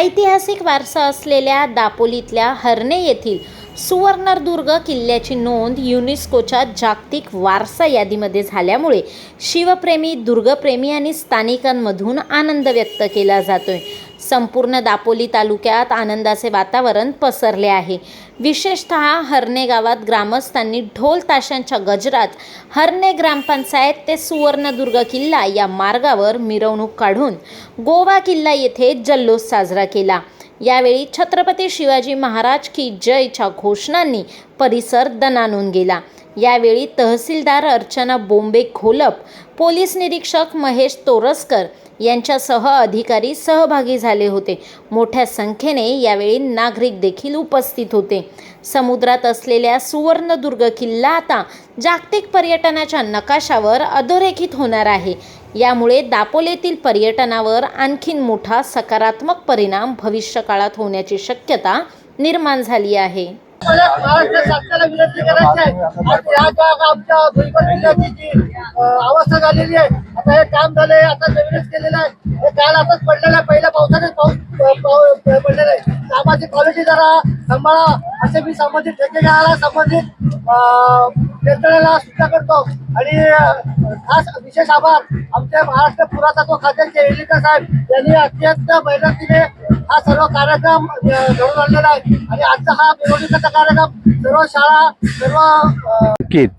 ऐतिहासिक वारसा असलेल्या दापोलीतल्या हरणे येथील सुवर्णदुर्ग किल्ल्याची नोंद युनेस्कोच्या जागतिक वारसा यादीमध्ये झाल्यामुळे शिवप्रेमी दुर्गप्रेमी आणि स्थानिकांमधून आनंद व्यक्त केला जातोय. संपूर्ण दापोली तालुक्यात आनंदाचे वातावरण पसरले आहे. विशेषत हरणे गावात ग्रामस्थांनी ढोल ताशांच्या गजरात हरणे ग्रामपंचायत ते सुवर्णदुर्ग किल्ला या मार्गावर मिरवणूक काढून गोवा किल्ला येथे जल्लोष साजरा केला. यावेळी छत्रपती शिवाजी महाराज की जयच्या घोषणांनी परिसर दणानून गेला. यावेळी तहसीलदार अर्चना बोंबे घोलप पोलीस निरीक्षक महेश तोरसकर यांच्यासह अधिकारी सहभागी झाले होते. मोठ्या संख्येने यावेळी नागरिक देखील उपस्थित होते. समुद्रात असलेल्या सुवर्णदुर्ग किल्ला आता जागतिक पर्यटनाच्या नकाशावर अधोरेखित होणार आहे. यामुळे दापोलीतील पर्यटनावर आणखीन मोठा सकारात्मक परिणाम भविष्यकाळात होण्याची शक्यता निर्माण झाली आहे. मला महाराष्ट्र शासनाला विनंती करायची आहे. या आमच्या भुईकोट जिल्ह्याची जी अवस्था झालेली आहे आता हे काम झालंय आता जमिनीच केलेलं आहे. हे काल आताच पडलेलं आहे पहिल्या पावसानेच पाऊस पाऊ- पडलेला आहे. कामाची क्वालिटी जरा सांभाळा असे मी संबंधित ठेकेदाराला संबंधित अ, यंत्रणेला सूचना करतो. आणि खास विशेष आभार आमच्या महाराष्ट्र पुरातत्व खात्याचे एलिकर साहेब यांनी अत्यंत मेहनतीने हा सर्व कार्यक्रम घडून आणलेला आहे. आणि आजचा हा मिरवणुकीचा कार्यक्रम सर्व शाळा सर्व नक्कीच.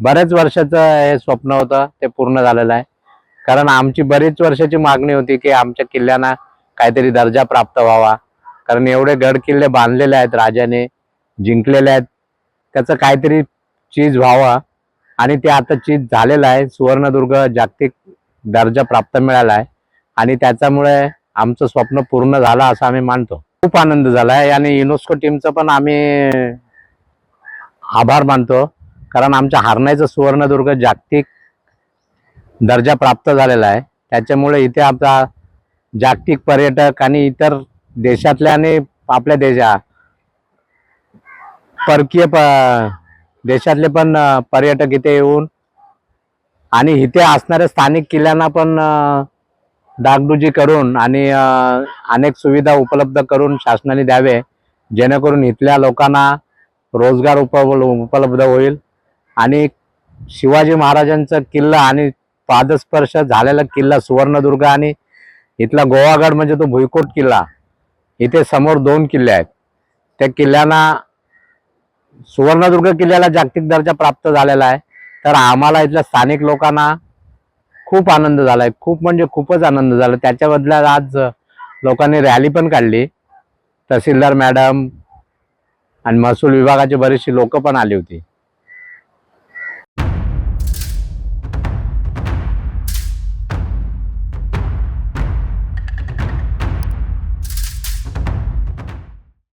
बऱ्याच वर्षाचं हे स्वप्न होतं ते पूर्ण झालेलं आहे. कारण आमची बरीच वर्षाची मागणी होती की आमच्या किल्ल्यांना काहीतरी दर्जा प्राप्त व्हावा. कारण एवढे गड किल्ले बांधलेले आहेत राजाने जिंकलेले आहेत. त्याचं काहीतरी चीज व्हावा आणि ते आता चीज झालेलं आहे. सुवर्णदुर्ग जागतिक दर्जा प्राप्त मिळाला आहे. आणि त्याच्यामुळे आमचं स्वप्न पूर्ण झालं असं आम्ही मानतो. खूप आनंद झाला आहे. आणि युनेस्को टीमचं पण आम्ही आभार मानतो. कारण आमच्या हरणाचं सुवर्णदुर्ग जागतिक दर्जा प्राप्त झालेला आहे. त्याच्यामुळे इथे आमचा जागतिक पर्यटक आणि इतर देशातल्या आणि आपल्या देशा परकीय प देशातले पण पर्यटक इथे येऊन आणि इथे असणाऱ्या स्थानिक किल्ल्यांना पण डागडुजी करून आणि अनेक सुविधा उपलब्ध करून शासनाने द्यावे जेणेकरून इथल्या लोकांना रोजगार उप उपलब्ध होईल. आणि शिवाजी महाराजांचा किल्ला आणि पादस्पर्श झालेला किल्ला सुवर्णदुर्ग आणि इथला गोवागड म्हणजे तो भुईकोट किल्ला इथे समोर दोन किल्ले आहेत. त्या किल्ल्यांना सुवर्णदुर्ग किल्ल्याला जागतिक दर्जा प्राप्त झालेला आहे. तर आम्हाला इथल्या स्थानिक लोकांना खूप आनंद झालाय. खूप म्हणजे खूपच आनंद झाला. त्याच्या आज लोकांनी रॅली पण काढली. तहसीलदार मॅडम आणि महसूल विभागाची बरीचशी लोक पण आली होती.